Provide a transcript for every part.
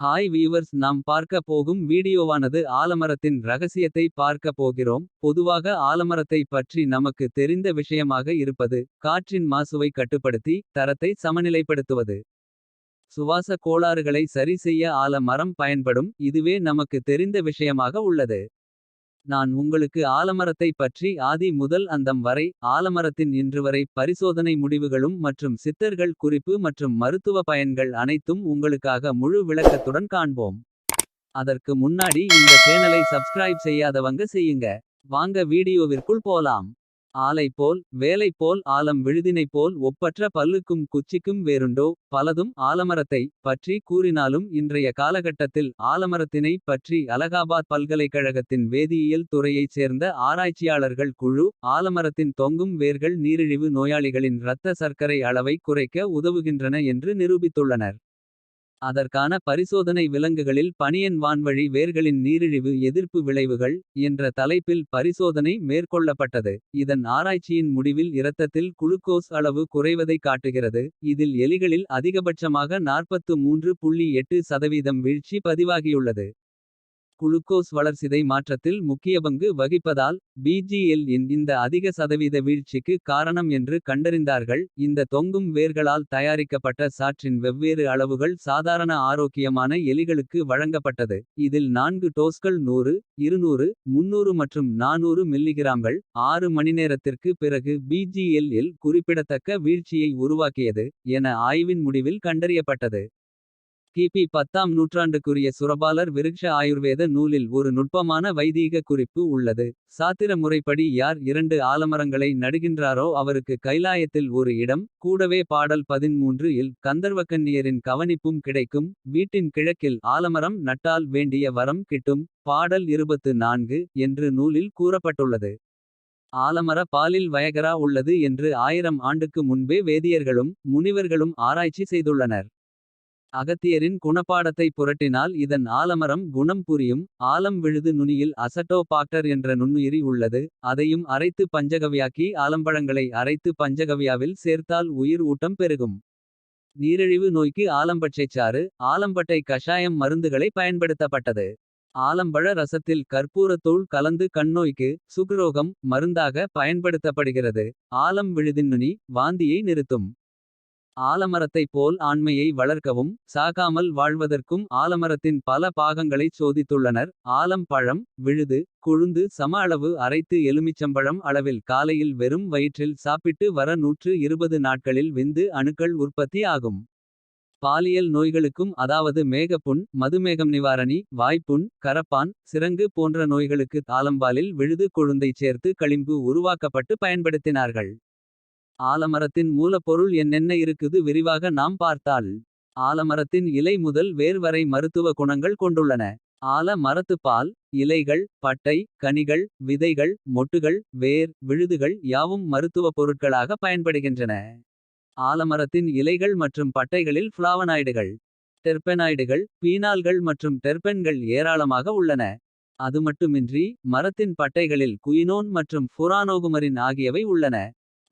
Hi viewers நாம் பார்க்க போகும் வீடியோவானது ஆலமரத்தின் ரகசியத்தை பார்க்க போகிறோம். பொதுவாக ஆலமரத்தை பற்றி நமக்கு தெரிந்த விஷயமாக இருப்பது. காற்றின் மாசுவை கட்டுப்படுத்தி தரத்தை சமநிலைப்படுத்துவது. சுவாச கோளாறுகளை சரி செய்ய ஆல மரம் பயன்படும். இதுவே நமக்கு தெரிந்த விஷயமாக உள்ளது. நான் உங்களுக்கு ஆலமரத்தை பற்றி ஆதி முதல் அந்தம் வரை. ஆலமரத்தின் இன்றுவரை பரிசோதனை முடிவுகளும் மற்றும் சித்தர்கள். குறிப்பு மற்றும் மருத்துவ பயன்கள் அனைத்தும் உங்களுக்காக முழு விளக்கத்துடன் காண்போம். அதற்கு முன்னாடி இந்த சேனலை சப்ஸ்கிரைப் செய்யாதவங்க செய்யுங்க. வாங்க வீடியோவிற்குள் போலாம். ஆலை போல் வேலை போல் ஆலம் விழுதினை போல் ஒப்பற்ற பல்லுக்கும் குச்சிக்கும் வேருண்டோ. பலதும் ஆலமரத்தை பற்றி கூறினாலும் இன்றைய காலகட்டத்தில். ஆலமரத்தினை பற்றி அலகாபாத் பல்கலைக்கழகத்தின் வேதியியல். துறையைச் சேர்ந்த ஆராய்ச்சியாளர்கள் குழு ஆலமரத்தின் தொங்கும் வேர்கள். நீரிழிவு நோயாளிகளின் இரத்த சர்க்கரை அளவை குறைக்க உதவுகின்றன என்று நிரூபித்துள்ளனர். அதற்கான பரிசோதனை விலங்குகளில் பனியன் வான்வழி வேர்களின் நீரிழிவு எதிர்ப்பு விளைவுகள். என்ற தலைப்பில் பரிசோதனை மேற்கொள்ளப்பட்டது. இதன் ஆராய்ச்சியின் முடிவில் இரத்தத்தில் குளுக்கோஸ் அளவு குறைவதை காட்டுகிறது. இதில் எலிகளில் அதிகபட்சமாக 43.8 சதவீதம் வீழ்ச்சி பதிவாகியுள்ளது. குளுக்கோஸ் வளர்சிதை மாற்றத்தில் முக்கிய பங்கு வகிப்பதால். பிஜிஎல் இன் இந்த அதிக சதவீத வீழ்ச்சிக்கு காரணம் என்று கண்டறிந்தார்கள். இந்த தொங்கும் வேர்களால் தயாரிக்கப்பட்ட சாற்றின் வெவ்வேறு அளவுகள். சாதாரண ஆரோக்கியமான எலிகளுக்கு வழங்கப்பட்டது. இதில் நான்கு டோஸ்கள் 100 200 300 மற்றும் 400 மில்லிகிராம்கள். ஆறு மணிநேரத்திற்கு பிறகு பிஜிஎல் இல் குறிப்பிடத்தக்க வீழ்ச்சியை உருவாக்கியது. என ஆய்வின் முடிவில் கண்டறியப்பட்டது. கிபி பத்தாம் நூற்றாண்டுக்குரிய சுரபாலர் விருக்ஷ ஆயுர்வேத நூலில் ஒரு நுட்பமான வைதீக குறிப்பு உள்ளது. சாத்திர முறைப்படி யார் இரண்டு ஆலமரங்களை நடுகின்றாரோ அவருக்கு கைலாயத்தில் ஒரு இடம். கூடவே பாடல் 13 இல் கந்தர்வக்கன்னியரின் கவனிப்பும் கிடைக்கும். வீட்டின் கிழக்கில் ஆலமரம் நட்டால் வேண்டிய வரம் கிட்டும். பாடல் 24 என்று நூலில் கூறப்பட்டுள்ளது. ஆலமர பாலில் வயகரா உள்ளது என்று ஆயிரம் ஆண்டுக்கு முன்பே வேதியர்களும். முனிவர்களும் ஆராய்ச்சி செய்துள்ளனர். அகத்தியரின் குணப்பாடத்தை புரட்டினால் இதன் ஆலமரம் குணம் புரியும். ஆலம் விழுது நுனியில் அசட்டோ பாக்டர் என்ற நுண்ணுயிரி உள்ளது. அதையும் அரைத்து பஞ்சகவ்யாக்கி ஆலம்பழங்களை அரைத்து பஞ்சகவியாவில் சேர்த்தால் உயிர் ஊட்டம் பெருகும். நீரிழிவு நோய்க்கு ஆலம்பட்சைச்சாறு ஆலம்பட்டை கஷாயம் மருந்துகளை பயன்படுத்தப்பட்டது. ஆலம்பழ ரசத்தில் கற்பூரத்தூள் கலந்து கண்ணோய்க்கு. சுகரோகம் மருந்தாக பயன்படுத்தப்படுகிறது. ஆலம் விழுதின்னுனி வாந்தியை நிறுத்தும். ஆலமரத்தைப் போல் ஆண்மையை வளர்க்கவும். சாகாமல் வாழ்வதற்கும் ஆலமரத்தின் பல பாகங்களைச் சோதித்துள்ளனர். ஆலம் பழம் விழுது குழுந்து சம அளவு அரைத்து எலுமிச்சம்பழம் அளவில். காலையில் வெறும் வயிற்றில் சாப்பிட்டு வர 120 நாட்களில் விந்து அணுக்கள் உற்பத்தி ஆகும். பாலியல் நோய்களுக்கும் அதாவது மேகப்புண் மதுமேகம் நிவாரணி. வாய்ப்புண் கரப்பான் சிரங்கு போன்ற நோய்களுக்கு. ஆலம்பாலில் விழுது கொழுந்தைச் சேர்த்து களிம்பு உருவாக்கப்பட்டு பயன்படுத்தினார்கள். ஆலமரத்தின் மூலப்பொருள் என்னென்ன இருக்குது விரிவாக நாம் பார்த்தால். ஆலமரத்தின் இலை முதல் வேர் வரை மருத்துவ குணங்கள் கொண்டுள்ளன. ஆல மரத்துப்பால் இலைகள் பட்டை கனிகள் விதைகள் மொட்டுகள். வேர் விழுதுகள் யாவும் மருத்துவ பொருட்களாக பயன்படுகின்றன. ஆலமரத்தின் இலைகள் மற்றும் பட்டைகளில் ஃப்ளாவனாய்டுகள். டெர்பெனாய்டுகள் பீனால்கள் மற்றும் டெர்பென்கள் ஏராளமாக உள்ளன. அதுமட்டுமின்றி மரத்தின் பட்டைகளில் குயினோன் மற்றும் ஃபுரானோகுமரின் ஆகியவை உள்ளன.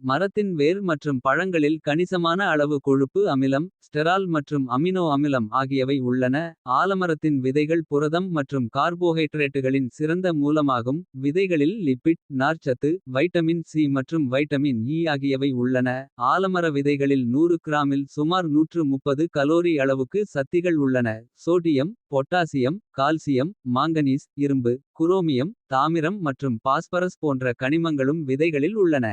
மரத்தின் வேர் மற்றும் பழங்களில் கணிசமான அளவு கொழுப்பு அமிலம். ஸ்டெரால் மற்றும் அமினோ அமிலம் ஆகியவை உள்ளன. ஆலமரத்தின் விதைகள் புரதம் மற்றும் கார்போஹைட்ரேட்டுகளின் சிறந்த மூலமாகும். விதைகளில் லிப்பிட் நார்ச்சத்து வைட்டமின் சி மற்றும் வைட்டமின் இ e ஆகியவை உள்ளன. ஆலமர விதைகளில் 100 கிராமில் சுமார் 130 கலோரி அளவுக்கு சத்திகள் உள்ளன. சோடியம் பொட்டாசியம் கால்சியம் மாங்கனீஸ் இரும்பு குரோமியம் தாமிரம் மற்றும் பாஸ்பரஸ் போன்ற கனிமங்களும் விதைகளில் உள்ளன.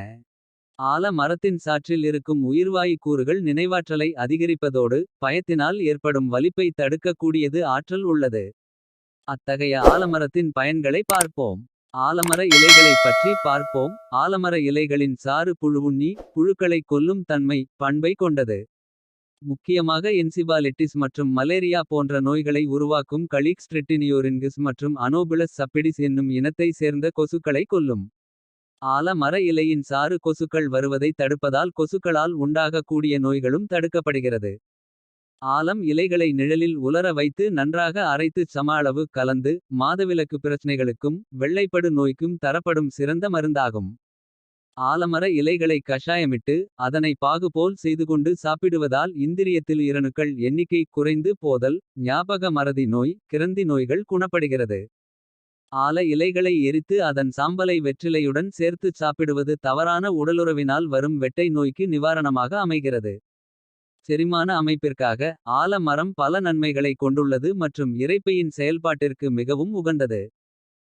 ஆல மரத்தின் சாற்றில் இருக்கும் உயிர்வாயு கூறுகள் நினைவாற்றலை அதிகரிப்பதோடு. பயத்தினால் ஏற்படும் வலிப்பை தடுக்கக்கூடியது ஆற்றல் உள்ளது. அத்தகைய ஆலமரத்தின் பயன்களை பார்ப்போம். ஆலமர இலைகளைப் பற்றி பார்ப்போம். ஆலமர இலைகளின் சாறு புழுவுண்ணி புழுக்களைக் கொல்லும் தன்மை பண்பை கொண்டது. முக்கியமாக என்சிபாலிட்டிஸ் மற்றும் மலேரியா போன்ற நோய்களை உருவாக்கும். கலீக்ஸ் ட்ரிட்டினியோரின்கிஸ் மற்றும் அனோபிளஸ் சப்பிடிஸ் என்னும் இனத்தை சேர்ந்த கொசுக்களை கொல்லும். ஆல மர இலையின் சாறு கொசுக்கள் வருவதை தடுப்பதால் கொசுக்களால் உண்டாகக் கூடிய நோய்களும் தடுக்கப்படுகிறது. ஆலம் இலைகளை நிழலில் உலர வைத்து நன்றாக அரைத்துச் சம அளவு கலந்து. மாதவிலக்கு பிரச்சனைகளுக்கும் வெள்ளைப்படு நோய்க்கும் தரப்படும் சிறந்த மருந்தாகும். ஆலமர இலைகளை கஷாயமிட்டு அதனை பாகு போல் செய்துகொண்டு சாப்பிடுவதால் இந்திரியத்தில் இரணுக்கள் எண்ணிக்கை குறைந்து போதல் ஞாபக மறதி நோய் கிரந்தி நோய்கள் குணப்படுகிறது. ஆல இலைகளை எரித்து அதன் சாம்பலை வெற்றிலையுடன் சேர்த்துச் சாப்பிடுவது தவறான உடலுறவினால் வரும் வெட்டை நோய்க்கு நிவாரணமாக அமைகிறது. செரிமான அமைப்பிற்காக ஆல மரம் பல நன்மைகளை கொண்டுள்ளது மற்றும் இறைப்பையின் செயல்பாட்டிற்கு மிகவும் உகந்தது.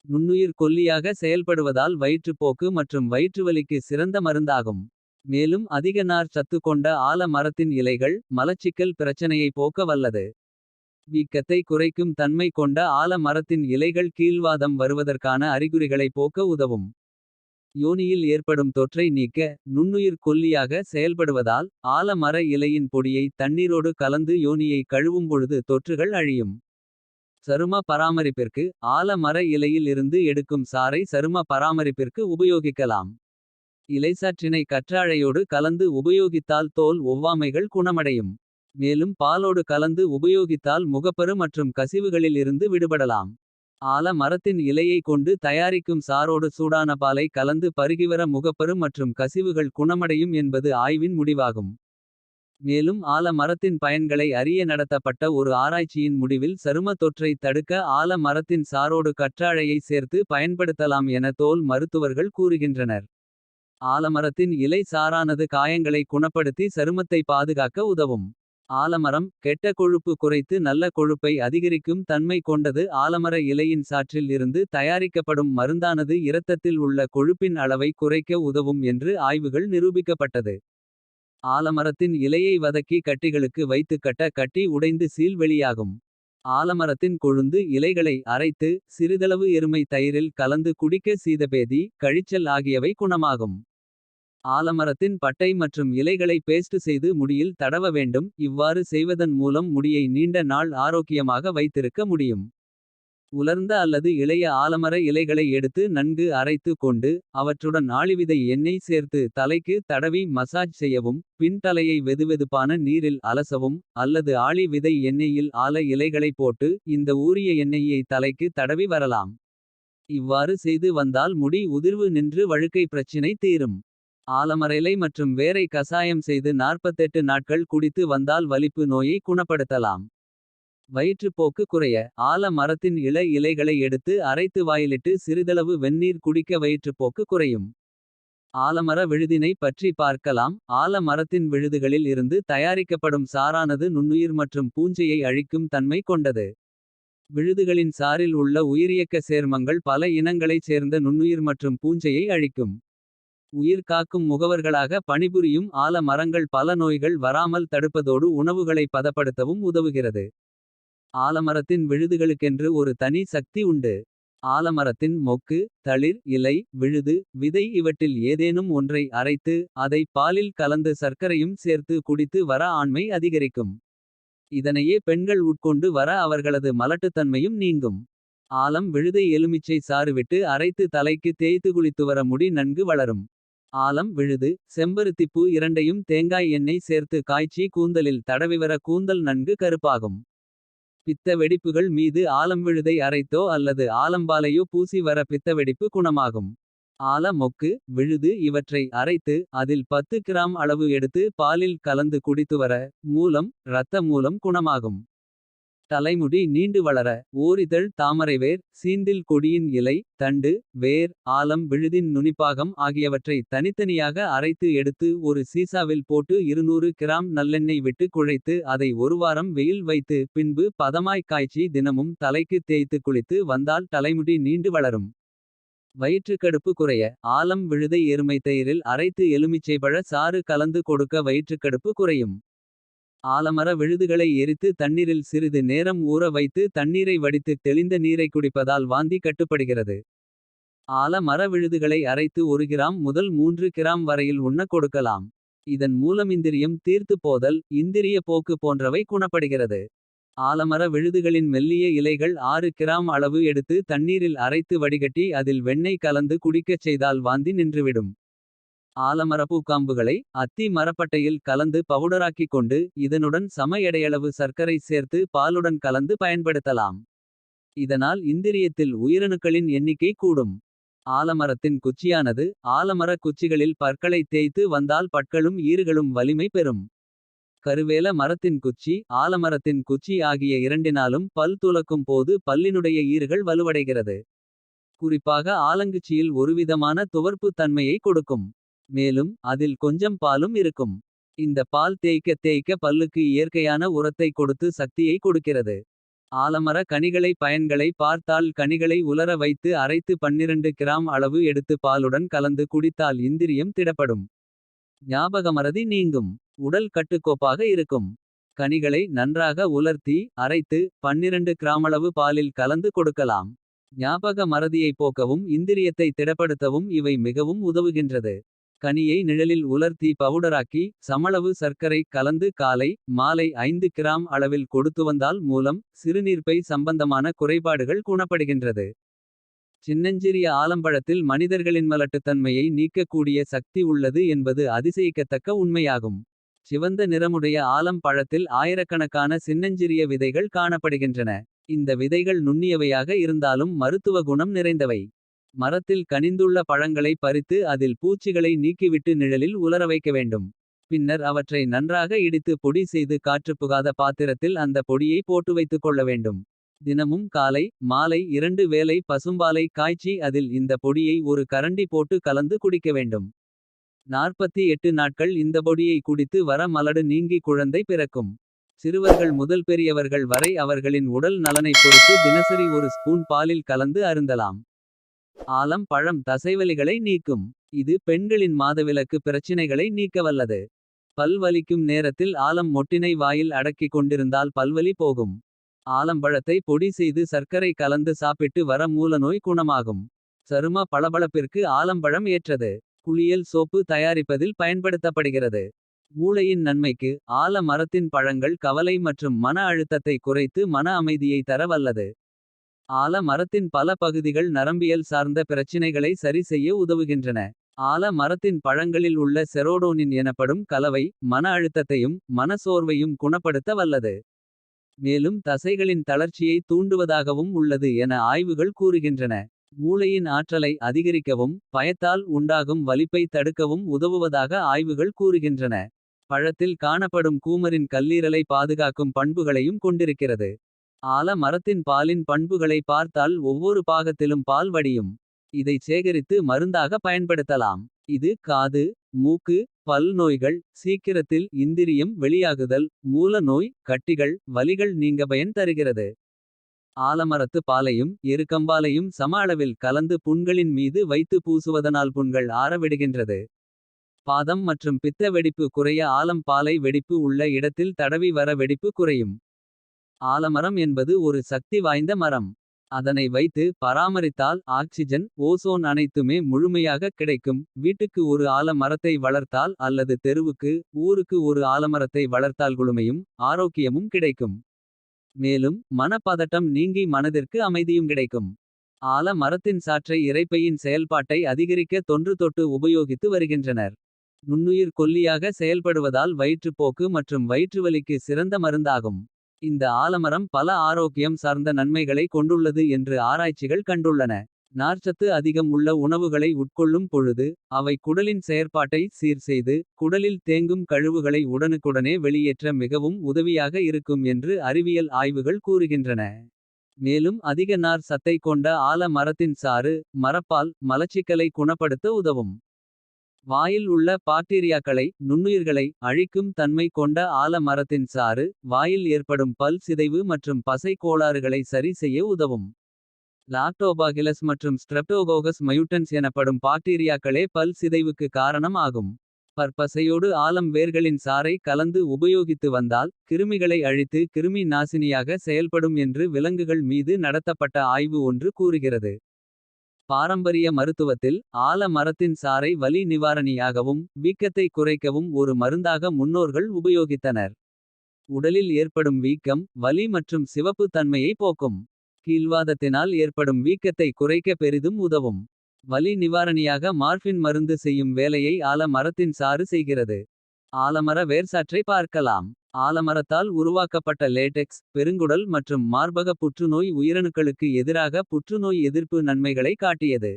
நுண்ணுயிர் கொல்லியாக செயல்படுவதால் வயிற்றுப்போக்கு மற்றும் வயிற்றுவலிக்கு சிறந்த மருந்தாகும். மேலும் அதிக நார் சத்து கொண்ட ஆல மரத்தின் இலைகள் மலச்சிக்கல் பிரச்சனையை போக்க வல்லது. வீக்கத்தை குறைக்கும் தன்மை கொண்ட ஆல மரத்தின் இலைகள் கீழ்வாதம் வருவதற்கான அறிகுறிகளை போக்க உதவும். யோனியில் ஏற்படும் தொற்றை நீக்க நுண்ணுயிர் கொல்லியாக செயல்படுவதால். ஆல மர இலையின் பொடியை தண்ணீரோடு கலந்து யோனியை கழுவும் பொழுது தொற்றுகள் அழியும். சரும பராமரிப்பிற்கு ஆல மர இலையில் இருந்து எடுக்கும் சாறை சரும பராமரிப்பிற்கு உபயோகிக்கலாம். இலைசாற்றினை கற்றாழையோடு கலந்து உபயோகித்தால் தோல் ஒவ்வாமைகள் குணமடையும். மேலும் பாலோடு கலந்து உபயோகித்தால் முகப்பரு மற்றும் கசிவுகளில் இருந்து விடுபடலாம். ஆல மரத்தின் இலையை கொண்டு தயாரிக்கும் சாரோடு சூடான பாலை கலந்து பருகிவர முகப்பரு மற்றும் கசிவுகள் குணமடையும் என்பது ஆய்வின் முடிவாகும். மேலும் ஆல மரத்தின் பயன்களை அறிய நடத்தப்பட்ட ஒரு ஆராய்ச்சியின் முடிவில் சரும தொற்றை தடுக்க ஆல மரத்தின் சாரோடு கற்றாழையை சேர்த்து பயன்படுத்தலாம் என தோல் மருத்துவர்கள் கூறுகின்றனர். ஆலமரத்தின் இலை சாரானது காயங்களை குணப்படுத்தி சருமத்தை பாதுகாக்க உதவும். ஆலமரம் கெட்ட கொழுப்பு குறைத்து நல்ல கொழுப்பை அதிகரிக்கும் தன்மை கொண்டது. ஆலமர இலையின் சாற்றில் இருந்து தயாரிக்கப்படும் மருந்தானது இரத்தத்தில் உள்ள கொழுப்பின் அளவை குறைக்க உதவும் என்று ஆய்வுகள் நிரூபிக்கப்பட்டது. ஆலமரத்தின் இலையை வதக்கி கட்டிகளுக்கு வைத்து கட்ட கட்டி உடைந்து சீல் வெளியாகும். ஆலமரத்தின் கொழுந்து இலைகளை அரைத்து சிறிதளவு எருமை தயிரில் கலந்து குடிக்க சீதபேதி கழிச்சல் ஆகியவை குணமாகும். ஆலமரத்தின் பட்டை மற்றும் இலைகளை பேஸ்ட் செய்து முடியில் தடவ வேண்டும். இவ்வாறு செய்வதன் மூலம் முடியை நீண்ட நாள் ஆரோக்கியமாக வைத்திருக்க முடியும். உலர்ந்த அல்லது இளைய ஆலமர இலைகளை எடுத்து நன்கு அரைத்து கொண்டு. அவற்றுடன் ஆளிவிதை எண்ணெய் சேர்த்து தலைக்கு தடவி மசாஜ் செய்யவும். பின் தலையை வெதுவெதுப்பான நீரில் அலசவும். அல்லது ஆளி விதை எண்ணெயில் ஆல இலைகளை போட்டு. இந்த ஊறிய எண்ணெயை தலைக்கு தடவி வரலாம். இவ்வாறு செய்து வந்தால் முடி உதிர்வு நின்று வழுக்கை பிரச்சினை தீரும். ஆலமரலை மற்றும் வேரை கசாயம் செய்து 48 நாட்கள் குடித்து வந்தால் வலிப்பு நோயை குணப்படுத்தலாம். வயிற்றுப்போக்கு குறைய ஆல மரத்தின் இள இலைகளை எடுத்து அரைத்து வாயிலிட்டு சிறிதளவு வெந்நீர் குடிக்க வயிற்றுப்போக்கு குறையும். ஆலமர விழுதினை பற்றி பார்க்கலாம் ஆல மரத்தின் விழுதுகளில் இருந்து தயாரிக்கப்படும் சாரானது நுண்ணுயிர் மற்றும் பூஞ்சையை அழிக்கும் தன்மை கொண்டது. விழுதுகளின் சாறில் உள்ள உயிரியக்க சேர்மங்கள் பல இனங்களைச் சேர்ந்த நுண்ணுயிர் மற்றும் பூஞ்சையை அழிக்கும். உயிர் காக்கும் முகவர்களாக பணிபுரியும் ஆல மரங்கள் பல நோய்கள் வராமல் தடுப்பதோடு உணவுகளை பதப்படுத்தவும் உதவுகிறது. ஆலமரத்தின் விழுதுகளுக்கென்று ஒரு தனி சக்தி உண்டு. ஆலமரத்தின் மொக்கு தளிர் இலை விழுது விதை இவற்றில் ஏதேனும் ஒன்றை அரைத்து. அதை பாலில் கலந்து சர்க்கரையும் சேர்த்து குடித்து வர ஆண்மை அதிகரிக்கும். இதனையே பெண்கள் உட்கொண்டு வர அவர்களது மலட்டுத்தன்மையும் நீங்கும். ஆலம் விழுதை எலுமிச்சை சாறுவிட்டு அரைத்து தலைக்கு தேய்த்து குளித்துவர முடி நன்கு வளரும். ஆலம் விழுது செம்பருத்திப்பூ இரண்டையும் தேங்காய் எண்ணெய் சேர்த்து காய்ச்சி கூந்தலில் தடவிவர கூந்தல் நன்கு கருப்பாகும். பித்த வெடிப்புகள் மீது ஆலம் விழுதை அரைத்தோ அல்லது ஆலம்பாலையோ பூசி வர பித்த வெடிப்பு குணமாகும். ஆல மொக்கு விழுது இவற்றை அரைத்து அதில் 10 கிராம் அளவு எடுத்து பாலில் கலந்து குடித்துவர. மூலம் இரத்த மூலம் குணமாகும். தலைமுடி நீண்டு வளர ஓரிதழ் தாமரைவேர் சீந்தில் கொடியின் இலை தண்டு வேர் ஆலம் விழுதின் நுனிப்பாகம் ஆகியவற்றை தனித்தனியாக அரைத்து எடுத்து ஒரு சீசாவில் போட்டு 200 கிராம் நல்லெண்ணெய் விட்டு குழைத்து அதை ஒரு வாரம் வெயில் வைத்து பின்பு பதமாய்க் காய்ச்சி தினமும் தலைக்கு தேய்த்து குளித்து வந்தால் தலைமுடி நீண்டு வளரும். வயிற்றுக்கடுப்பு குறைய ஆலம் விழுதை எருமை தயிரில் அரைத்து எலுமிச்சைப்பழ சாறு கலந்து கொடுக்க வயிற்றுக்கடுப்பு குறையும். ஆலமர விழுதுகளை எரித்து தண்ணீரில் சிறிது நேரம் ஊற வைத்து தண்ணீரை வடித்து தெளிந்த நீரை குடிப்பதால் வாந்தி கட்டுப்படுகிறது. ஆல மர விழுதுகளை அரைத்து ஒரு கிராம் முதல் மூன்று கிராம் வரையில் உண்ண கொடுக்கலாம். இதன் மூலம் இந்திரியம் தீர்த்து போதல் இந்திரிய போக்கு போன்றவை குணப்படுகிறது. ஆலமர விழுதுகளின் மெல்லிய இலைகள் ஆறு கிராம் அளவு எடுத்து தண்ணீரில் அரைத்து வடிகட்டி அதில் வெண்ணெய் கலந்து குடிக்கச் செய்தால் வாந்தி நின்றுவிடும். ஆலமரப்பூக்காம்புகளை அத்தி மரப்பட்டையில் கலந்து பவுடராக்கிக் கொண்டு. இதனுடன் சம எடையளவு சர்க்கரை சேர்த்து பாலுடன் கலந்து பயன்படுத்தலாம். இதனால் இந்திரியத்தில் உயிரணுக்களின் எண்ணிக்கை கூடும். ஆலமரத்தின் குச்சியானது ஆலமரக் குச்சிகளில் பற்களை தேய்த்து வந்தால் பற்களும் ஈறுகளும் வலிமை பெறும். கருவேல மரத்தின் குச்சி ஆலமரத்தின் குச்சி ஆகிய இரண்டினாலும் பல் துலக்கும் போது பல்லினுடைய ஈறுகள் வலுவடைகிறது. குறிப்பாக ஆலங்குச்சியில் ஒருவிதமான துவர்ப்பு தன்மையை கொடுக்கும். மேலும் அதில் கொஞ்சம் பாலும் இருக்கும். இந்த பால் தேய்க்க தேய்க்க பல்லுக்கு இயற்கையான உரத்தை கொடுத்து சக்தியை கொடுக்கிறது. ஆலமர கனிகளை பயன்களை பார்த்தால் கனிகளை உலர வைத்து அரைத்து 12 கிராம் அளவு எடுத்து பாலுடன் கலந்து குடித்தால் இந்திரியம் திடப்படும். ஞாபகமறதி நீங்கும் உடல் கட்டுக்கோப்பாக இருக்கும். கனிகளை நன்றாக உலர்த்தி அரைத்து 12 கிராமளவு பாலில் கலந்து கொடுக்கலாம். ஞாபக மறதியைப் போக்கவும் இந்திரியத்தை திடப்படுத்தவும் இவை மிகவும் உதவுகின்றது. கனியை நிழலில் உலர்த்தி பவுடராக்கி சமளவு சர்க்கரை கலந்து காலை. மாலை ஐந்து கிராம் அளவில் கொடுத்து வந்தால் மூலம் சிறுநீர்ப்பை சம்பந்தமான குறைபாடுகள் குணப்படுகின்றது. சின்னஞ்சிறிய ஆலம்பழத்தில் மனிதர்களின் மலட்டுத்தன்மையை நீக்கக்கூடிய சக்தி உள்ளது என்பது அதிசயிக்கத்தக்க உண்மையாகும். சிவந்த நிறமுடைய ஆலம் பழத்தில் ஆயிரக்கணக்கான சின்னஞ்சிறிய விதைகள் காணப்படுகின்றன. இந்த விதைகள் நுண்ணியவையாக இருந்தாலும் மருத்துவ குணம் நிறைந்தவை. மரத்தில் கனிந்துள்ள பழங்களை பறித்து அதில் பூச்சிகளை நீக்கிவிட்டு நிழலில் உலர வைக்க வேண்டும். பின்னர் அவற்றை நன்றாக இடித்து பொடி செய்து காற்றுப்புகாத பாத்திரத்தில் அந்த பொடியை போட்டு வைத்துக் கொள்ள வேண்டும். தினமும் காலை மாலை இரண்டு வேளை பசும்பாலை காய்ச்சி அதில் இந்த பொடியை ஒரு கரண்டி போட்டு கலந்து குடிக்க வேண்டும். 48 நாட்கள் இந்த பொடியை குடித்து வர மலடு நீங்கி குழந்தை பிறக்கும். சிறுவர்கள் முதல் பெரியவர்கள் வரை அவர்களின் உடல் நலனைப் பொறுத்து தினசரி ஒரு ஸ்பூன் பாலில் கலந்து அருந்தலாம். ஆலம் பழம் தசைவலிகளை நீக்கும். இது பெண்களின் மாதவிலக்கு பிரச்சினைகளை நீக்கவல்லது. பல் வலிக்கும் நேரத்தில் ஆலம் மொட்டினை வாயில் அடக்கிக் கொண்டிருந்தால் பல்வலி போகும். ஆலம்பழத்தை பொடி செய்து சர்க்கரை கலந்து சாப்பிட்டு வர மூலநோய் குணமாகும். சரும பளபளப்பிற்கு ஆலம்பழம் ஏற்றது. குளியல் சோப்பு தயாரிப்பதில் பயன்படுத்தப்படுகிறது. மூளையின் நன்மைக்கு ஆல மரத்தின் பழங்கள் கவலை மற்றும் மன அழுத்தத்தை குறைத்து மன அமைதியை தர வல்லது. ஆல மரத்தின் பல பகுதிகள் நரம்பியல் சார்ந்த பிரச்சினைகளை சரி செய்ய உதவுகின்றன. ஆல மரத்தின் பழங்களில் உள்ள செரோடோனின் எனப்படும் கலவை. மன அழுத்தத்தையும் மன சோர்வையும் குணப்படுத்த வல்லது. மேலும் தசைகளின் தளர்ச்சியை தூண்டுவதாகவும் உள்ளது என ஆய்வுகள் கூறுகின்றன. மூளையின் ஆற்றலை அதிகரிக்கவும் பயத்தால் உண்டாகும் வலிப்பை தடுக்கவும் உதவுவதாக ஆய்வுகள் கூறுகின்றன. பழத்தில் காணப்படும் கூமரின் கல்லீரலை பாதுகாக்கும் பண்புகளையும் கொண்டிருக்கிறது. ஆல மரத்தின் பாலின் பண்புகளை பார்த்தால் ஒவ்வொரு பாகத்திலும் பால் வடியும். இதை சேகரித்து மருந்தாக பயன்படுத்தலாம். இது காது மூக்கு பல் நோய்கள் சீக்கிரத்தில் இந்திரியம் வெளியாகுதல். மூல நோய் கட்டிகள் வலிகள் நீங்க பயன் தருகிறது. ஆலமரத்து பாலையும் எருக்கம்பாலையும் சம அளவில் கலந்து புண்களின் மீது வைத்து பூசுவதனால் புண்கள் ஆறவிடுகின்றது. பாதம் மற்றும் பித்த வெடிப்பு குறைய ஆலம் பாலை வெடிப்பு உள்ள இடத்தில் தடவி வர வெடிப்பு குறையும். ஆலமரம் என்பது ஒரு சக்தி வாய்ந்த மரம். அதனை வைத்து பராமரித்தால் ஆக்சிஜன் ஓசோன் அனைத்துமே முழுமையாக கிடைக்கும். வீட்டுக்கு ஒரு ஆலமரத்தை வளர்த்தால் அல்லது தெருவுக்கு. ஊருக்கு ஒரு ஆலமரத்தை வளர்த்தால் குளுமையும். ஆரோக்கியமும் கிடைக்கும். மேலும் மனப்பதட்டம் நீங்கி மனதிற்கு அமைதியும் கிடைக்கும். ஆல மரத்தின் சாற்றை இரைப்பையின் செயல்பாட்டை அதிகரிக்க தொன்று தொட்டு உபயோகித்து வருகின்றனர். நுண்ணுயிர் கொல்லியாக செயல்படுவதால் வயிற்றுப்போக்கு மற்றும் வயிற்றுவலிக்கு சிறந்த மருந்தாகும். இந்த ஆலமரம் பல ஆரோக்கியம் சார்ந்த நன்மைகளை கொண்டுள்ளது என்று ஆராய்ச்சிகள் கண்டுள்ளன. நார்ச்சத்து அதிகம் உள்ள உணவுகளை உட்கொள்ளும் பொழுது. அவை குடலின் செயற்பாட்டை சீர் செய்து. குடலில் தேங்கும் கழிவுகளை உடனுக்குடனே வெளியேற்ற மிகவும் உதவியாக இருக்கும் என்று அறிவியல் ஆய்வுகள் கூறுகின்றன. மேலும் அதிக நார் சத்தை கொண்ட ஆல மரத்தின் சாறு. மரப்பால் மலச்சிக்கலை குணப்படுத்த உதவும். வாயில் உள்ள பாக்டீரியாக்களை நுண்ணுயிர்களை அழிக்கும் தன்மை கொண்ட ஆல மரத்தின் சாறு. வாயில் ஏற்படும் பல் சிதைவு மற்றும் பசை கோளாறுகளை சரி செய்ய உதவும். லாக்டோபாகிலஸ் மற்றும் ஸ்ட்ரெப்டோகோகஸ் மயூட்டன்ஸ் எனப்படும் பாக்டீரியாக்களே பல் சிதைவுக்கு காரணம் ஆகும். பற்பசையோடு ஆலம் வேர்களின் சாறை கலந்து உபயோகித்து வந்தால். கிருமிகளை அழித்து கிருமி நாசினியாக செயல்படும் என்று விலங்குகள் மீது நடத்தப்பட்ட ஆய்வு ஒன்று கூறுகிறது. பாரம்பரிய மருத்துவத்தில் ஆல மரத்தின் சாறை வலி நிவாரணியாகவும். வீக்கத்தை குறைக்கவும் ஒரு மருந்தாக முன்னோர்கள் உபயோகித்தனர். உடலில் ஏற்படும் வீக்கம் வலி மற்றும் சிவப்பு தன்மையை போக்கும். கீழ்வாதத்தினால் ஏற்படும் வீக்கத்தை குறைக்க பெரிதும் உதவும். வலி நிவாரணியாக மார்பின் மருந்து செய்யும் வேலையை ஆல மரத்தின் சாறு செய்கிறது. ஆலமர வேர்சாற்றை பார்க்கலாம். ஆலமரத்தால் உருவாக்கப்பட்ட லேடெக்ஸ் பெருங்குடல் மற்றும் மார்பக புற்றுநோய் உயிரணுக்களுக்கு எதிராக புற்றுநோய் எதிர்ப்பு நன்மைகளை காட்டியது.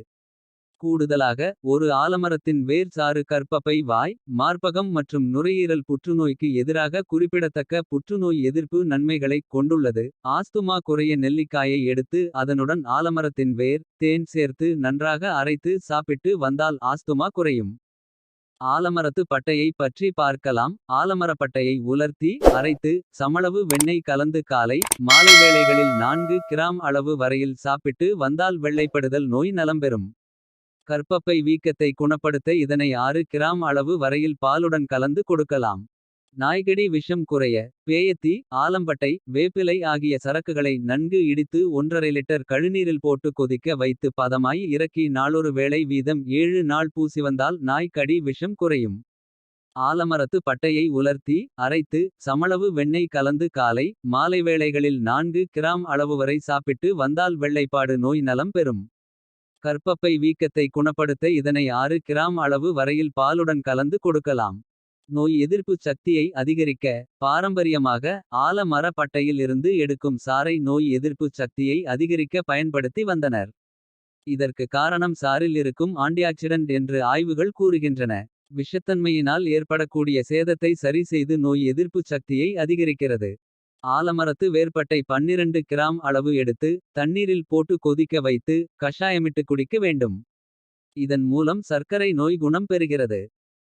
கூடுதலாக ஒரு ஆலமரத்தின் வேர் சாறு கற்பப்பை வாய் மார்பகம் மற்றும் நுரையீரல் புற்றுநோய்க்கு எதிராக குறிப்பிடத்தக்க புற்றுநோய் எதிர்ப்பு நன்மைகளைக் கொண்டுள்ளது ஆஸ்துமா குறைய நெல்லிக்காயை எடுத்து அதனுடன் ஆலமரத்தின் வேர் தேன் சேர்த்து நன்றாக அரைத்து சாப்பிட்டு வந்தால் ஆஸ்துமா குறையும் ஆலமரத்து பட்டையை பற்றி பார்க்கலாம். ஆலமரப்பட்டையை உலர்த்தி அரைத்து சமளவு வெண்ணெய் கலந்து காலை மாலை வேளைகளில் நான்கு கிராம் அளவு வரையில் சாப்பிட்டு வந்தால் வெள்ளைப்படுதல் நோய் நலம்பெறும். கர்ப்பப்பை வீக்கத்தை குணப்படுத்த இதனை ஆறு கிராம் அளவு வரையில் பாலுடன் கலந்து கொடுக்கலாம். நாய்கடி விஷம் குறைய பேயத்தி ஆலம்பட்டை வேப்பிலை ஆகிய சரக்குகளை நன்கு இடித்து ஒன்றரை லிட்டர் கழுநீரில் போட்டு கொதிக்க வைத்து பதமாய் இறக்கி நாளொரு வேளை வீதம் ஏழு நாள் பூசி வந்தால் நாய்க்கடி விஷம் குறையும். ஆலமரத்து பட்டையை உலர்த்தி அரைத்து சமளவு வெண்ணெய் கலந்து காலை மாலை வேளைகளில் நான்கு கிராம் அளவு வரை சாப்பிட்டு வந்தால் வெள்ளைப்பாடு நோய் நலம் பெறும். கற்பப்பை வீக்கத்தை குணப்படுத்த இதனை ஆறு கிராம் அளவு வரையில் பாலுடன் கலந்து கொடுக்கலாம். நோய் எதிர்ப்பு சக்தியை அதிகரிக்க பாரம்பரியமாக ஆலமர பட்டையில் இருந்து எடுக்கும் சாறை நோய் எதிர்ப்பு சக்தியை அதிகரிக்க பயன்படுத்தி வந்தனர். இதற்கு காரணம் சாறில் இருக்கும் ஆன்டிஆக்சிடன்ட் என்று ஆய்வுகள் கூறுகின்றன. விஷத்தன்மையினால் ஏற்படக்கூடிய சேதத்தை சரி செய்து நோய் எதிர்ப்பு சக்தியை அதிகரிக்கிறது. ஆலமரத்து வேர்பட்டை 12 கிராம் அளவு எடுத்து தண்ணீரில் போட்டு கொதிக்க வைத்து கஷாயமிட்டு குடிக்க வேண்டும். இதன் மூலம் சர்க்கரை நோய் குணம் பெறுகிறது.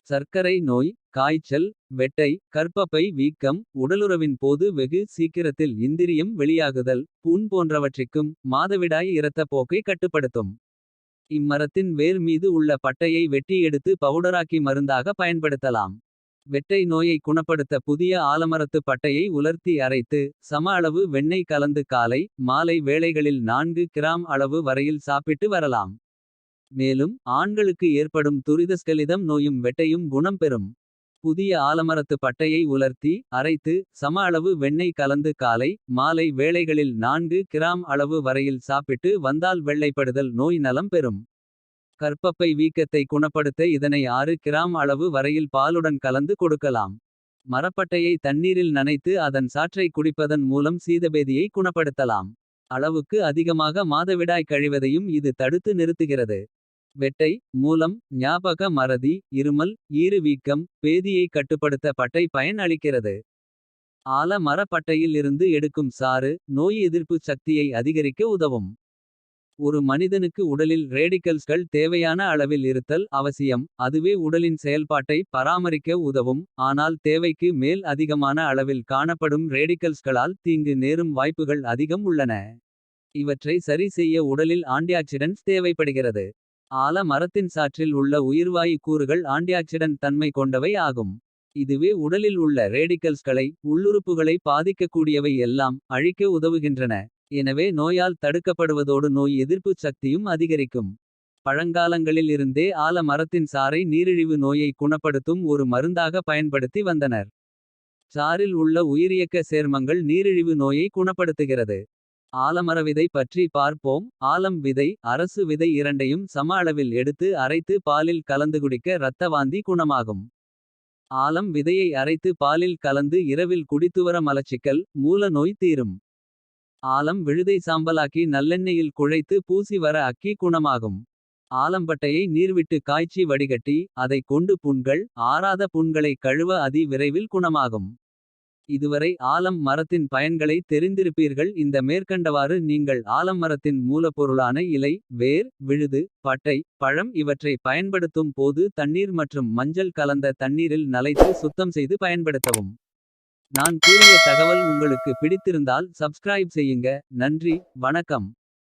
சர்க்கரை நோய் காய்ச்சல் வெட்டை கற்பப்பை வீக்கம் உடலுறவின் போது வெகு சீக்கிரத்தில் இந்திரியம் வெளியாகுதல் புண் போன்றவற்றிற்கும் மாதவிடாய் இரத்த போக்கை கட்டுப்படுத்தும். இம்மரத்தின் வேர் மீது உள்ள பட்டையை வெட்டி எடுத்து பவுடராக்கி மருந்தாக பயன்படுத்தலாம். வெட்டை நோயை குணப்படுத்த புதிய ஆலமரத்து பட்டையை உலர்த்தி அரைத்து. சம அளவு வெண்ணெய் கலந்து காலை மாலை வேளைகளில் நான்கு கிராம் அளவு வரையில் சாப்பிட்டு வரலாம். மேலும் ஆண்களுக்கு ஏற்படும் துரிதஸ்கலிதம் நோயும் வெட்டையும் குணம் பெறும். புதிய ஆலமரத்து பட்டையை உலர்த்தி அரைத்து சம அளவு வெண்ணெய் கலந்து காலை மாலை வேளைகளில் நான்கு கிராம் அளவு வரையில் சாப்பிட்டு வந்தால் வெள்ளைப்படுதல் நோய் நலம் பெறும். கற்பப்பை வீக்கத்தை குணப்படுத்த இதனை ஆறு கிராம் அளவு வரையில் பாலுடன் கலந்து கொடுக்கலாம். மரப்பட்டையை தண்ணீரில் நனைத்து அதன் சாற்றை குடிப்பதன் மூலம் சீதபேதியை குணப்படுத்தலாம். அளவுக்கு அதிகமாக மாதவிடாய் கழிவதையும் இது தடுத்து நிறுத்துகிறது. வெட்டை மூலம் ஞாபக மறதி இருமல் ஈறு வீக்கம் பேதியை கட்டுப்படுத்த பட்டை பயன் அளிக்கிறது. ஆல மர பட்டையில் இருந்து எடுக்கும் சாறு நோய் எதிர்ப்பு சக்தியை அதிகரிக்க உதவும். ஒரு மனிதனுக்கு உடலில் ரேடிக்கல்ஸ்கள் தேவையான அளவில் இருத்தல் அவசியம். அதுவே உடலின் செயல்பாட்டை பராமரிக்க உதவும். ஆனால் தேவைக்கு மேல் அதிகமான அளவில் காணப்படும் ரேடிக்கல்ஸ்களால் தீங்கு நேரும் வாய்ப்புகள் அதிகம் உள்ளன. இவற்றை சரி செய்ய உடலில் ஆன்டியாக்சிடன்ட்ஸ் தேவைப்படுகிறது. ஆல மரத்தின் சாற்றில் உள்ள உயிர்வாயு கூறுகள் ஆன்டிஆக்சிடன்ட் தன்மை கொண்டவை ஆகும். இதுவே உடலில் உள்ள ரேடிக்கல்ஸ்களை உள்ளுறுப்புகளை பாதிக்கக்கூடியவை எல்லாம் அழிக்க உதவுகின்றன. எனவே நோயால் தடுக்கப்படுவதோடு நோய் எதிர்ப்புச் சக்தியும் அதிகரிக்கும். பழங்காலங்களில் இருந்தே ஆல மரத்தின் சாறை நீரிழிவு நோயை குணப்படுத்தும் ஒரு மருந்தாக பயன்படுத்தி வந்தனர். சாறில் உள்ள உயிரியக்க சேர்மங்கள் நீரிழிவு நோயை குணப்படுத்துகிறது. ஆலமரவிதை பற்றி பார்ப்போம் ஆலம் விதை அரசு விதை இரண்டையும் சம அளவில் எடுத்து அரைத்து பாலில் கலந்து குடிக்க இரத்தவாந்தி குணமாகும். ஆலம் விதையை அரைத்து பாலில் கலந்து இரவில் குடித்துவர மலச்சிக்கல் மூல நோய் தீரும். ஆலம் விழுதை சாம்பலாக்கி நல்லெண்ணெயில் குழைத்து பூசி வர அக்கி குணமாகும். ஆலம்பட்டையை நீர்விட்டு காய்ச்சி வடிகட்டி அதை கொண்டு புண்கள் ஆறாத புண்களை கழுவ அதி விரைவில் குணமாகும். இதுவரை ஆலம் மரத்தின் பயன்களை தெரிந்திருப்பீர்கள் இந்த மேற்கண்டவாறு நீங்கள் ஆலம் மரத்தின் மூலப்பொருளான இலை வேர் விழுது பட்டை பழம் இவற்றை பயன்படுத்தும் போது தண்ணீர் மற்றும் மஞ்சள் கலந்த தண்ணீரில் நலைத்து சுத்தம் செய்து பயன்படுத்தவும். நான் கூறிய தகவல் உங்களுக்கு பிடித்திருந்தால் சப்ஸ்கிரைப் செய்யுங்க நன்றி வணக்கம்.